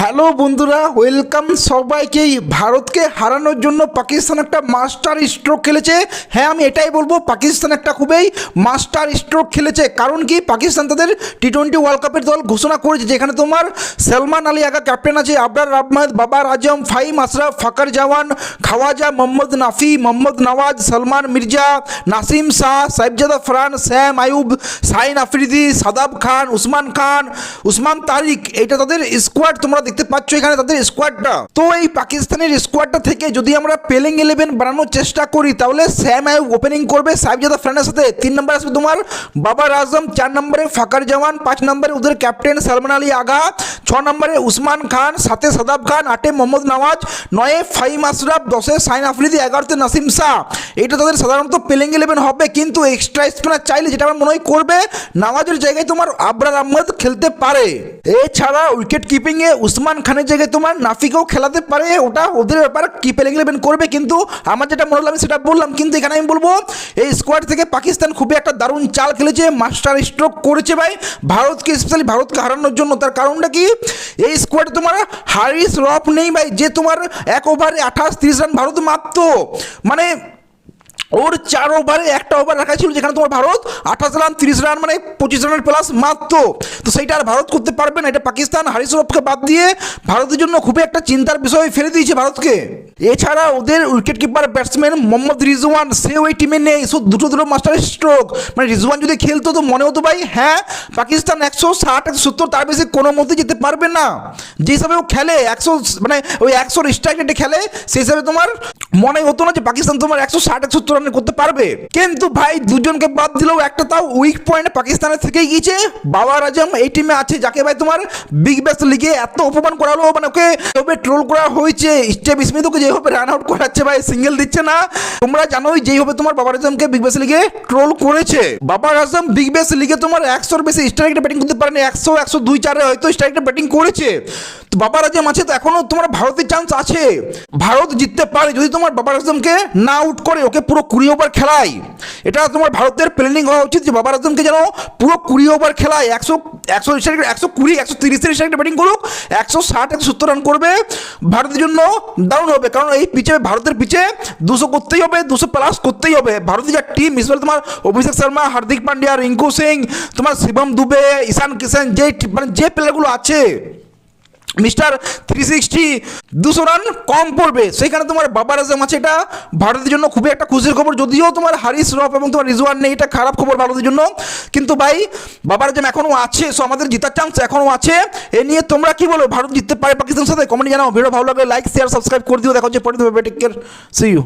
Hello বন্ধুরা, welcome সবাইকেই ভারতকে হারানোর জন্য পাকিস্তান একটা মাস্টার স্ট্রোক খেলেছে। হ্যাঁ আমি এটাই বলব, পাকিস্তান একটা খুবই মাস্টার স্ট্রোক খেলেছে। কারণ কি? পাকিস্তান তাদের টি টোয়েন্টি ওয়ার্ল্ড কাপের দল ঘোষণা করেছে, যেখানে তোমার সালমান আলী আগা ক্যাপ্টেন আছে, আবরার আহমদ, বাবার আজম ফাইম আশরাফ ফাকার জাওয়ান, খাওয়াজা, মোহাম্মদ নাফি, মোহাম্মদ নওয়াজ, সলমান মির্জা, নাসিম শাহ, সাইবজাদা ফরান স্যাম আয়ুব সাইন আফ্রিদি, সাদাব খান, উসমান খান, উসমান তারিক। এটা তাদের স্কোয়াড তোমরা দেখতে পাচ্ছ এখানে তাদের স্কোয়াডটা তো এই পাকিস্তানের স্কোয়াডটা থেকে যদি আমরা পেলিং ইলেভেন বানানোর চেষ্টা করি, তাহলে স্যাম আয়ুব ওপেনিং করবে সাইবজাদা ফ্রানের সাথে। তিন নম্বরে আসবে তোমার বাবার আজম চার নম্বরে ফাকার জামান পাঁচ নম্বরে ওদের ক্যাপ্টেন সালমান আলী আগা, ছ নম্বরে উসমান খান সাতে সাদাব খান, আটে মোহাম্মদ নওয়াজ, নয়ে ফাইম আশরাফ, দশে সাইন আফ্রিদি, এগারোতে নাসিম শাহ। এটা তাদের সাধারণত পেলিং ইলেভেন হবে, কিন্তু এক্সট্রা স্পিনার চাইলে যেটা আমার মনে হয় করবে নামাজের জায়গায় তোমার আবরার আহমদ খেলতে পারে। এছাড়া উইকেট কিপিংয়ে উসমান খানের জায়গায় তোমার নাফিকেও খেলাতে পারে, ওটা ওদের ব্যাপার কি পেলিং ইলেভেন করবে, কিন্তু আমার যেটা মনে হলো আমি সেটা বললাম, কিন্তু এখানে আমি বলব, এই স্কোয়াড থেকে পাকিস্তান খুবই একটা দারুণ চাল খেলেছে মাস্টার স্ট্রোক করেছে ভাই, ভারতকে স্পেশালি ভারতকে হারানোর জন্য, তার কারণটা কি? এই স্কোয়াডে তোমার হারিস রফ নেই ভাই, যে তোমার এক ওভারে আঠাশ, তিরিশ রান ভারত মারত। মানে ওর চার ওভারে একটা ওভার রাখা ছিল যেখানে তোমার ভারত আঠাশ রান, তিরিশ রান মানে পঁচিশ রানের প্লাস মারত তো সেইটা আর ভারত করতে পারবে না। এটা পাকিস্তান হারিস রফকে বাদ দিয়ে ভারতের জন্য খুবই একটা চিন্তার বিষয় ফেলে দিয়েছে ভারতকে। এছাড়া ওদের wicket keeper batsman Mohammad Rizwan সে ওই টিমে নেই। সো দুটো দুটো মাস্টার স্ট্রোক মানে রিজওয়ান যদি খেলতো তো মনে হতো ভাই হ্যাঁ পাকিস্তান একশো ষাট, একশো সত্তর, তার বেশি কোনো মধ্যে যেতে পারবে না। যে হিসাবে ও খেলে, একশো মানে ওই একশোর স্ট্রাইক রেটে খেলে, সেই হিসাবে তোমার মনে হতো না যে পাকিস্তান তোমার একশো ষাট, একশো সত্তর রান করতে পারবে। কিন্তু ভাই, দুজনকে বাদ দিলেও একটা তাও উইক পয়েন্ট পাকিস্তানের থেকেই গিয়েছে। বাবার আজম এই টিমে আছে, যাকে ভাই তোমার বিগ ব্যাস লিগে এত অপমান করালো মানে ওকে তবে ট্রোল করা হয়েছে। স্টেপ স্মিথ ওকে যেভাবে রান আউট করাচ্ছে ভাই সিঙ্গেল দিচ্ছে না। তোমরা জানোই যেইভাবে তোমার বাবার আজমকে বিগ ব্যাস লিগে ট্রোল করেছে। বাবার আজম বিগ ব্যাস লিগে তোমার একশোর বেশি স্ট্রাইক ব্যাটিং করতে পারেনি, একশো একশো দুই, চারে হয়তো স্ট্রাইক ব্যাটিং করেছে। বাবার আজম আছে তো এখনও তোমার ভারতের চান্স আছে। ভারত জিততে পারে, যদি তোমার বাবার আজমকে না আউট করে, ওকে পুরো কুড়ি ওভার খেলায়। এটা তোমার ভারতের প্ল্যানিং হওয়া উচিত যে বাবার আজমকে যেন পুরো কুড়ি ওভার খেলায়। একশো একশো একশো কুড়ি, একশো তিরিশের স্ট্রাইক ব্যাটিং করুক, একশো ষাট, একশো সত্তর রান করবে। ভারতের জন্য দারুণ হবে, কারণ এই পিচে ভারতের পিচে দুশো করতেই হবে, দুশো প্লাস করতেই হবে। ভারতের যা টিম বিশেষ তোমার অভিষেক শর্মা, হার্দিক পান্ডিয়া, রিঙ্কু সিং, তোমার শিবম দুবে, ঈশান কিষান যে মানে যে প্লেয়ারগুলো আছে মিস্টার থ্রি সিক্সটি দুশো রান কম পড়বে। সেখানে তোমার বাবার আজম আছে, এটা ভারতের জন্য খুবই একটা খুশির খবর। যদিও তোমার হারিস রফ এবং তোমার রিজওয়ান নেই, এটা খারাপ খবর ভারতের জন্য। কিন্তু ভাই, বাবার আজম এখনও আছে সো আমাদের জিতার চান্স এখনও আছে। এ নিয়ে তোমরা কি বলো? ভারত জিততে পারে পাকিস্তানের সাথে? কমেন্ট জানাও। ভিডিও ভালো লাগলে লাইক শেয়ার সাবস্ক্রাইব করে দিও। দেখা হচ্ছে পরে টেক কেয়ার সি ইউ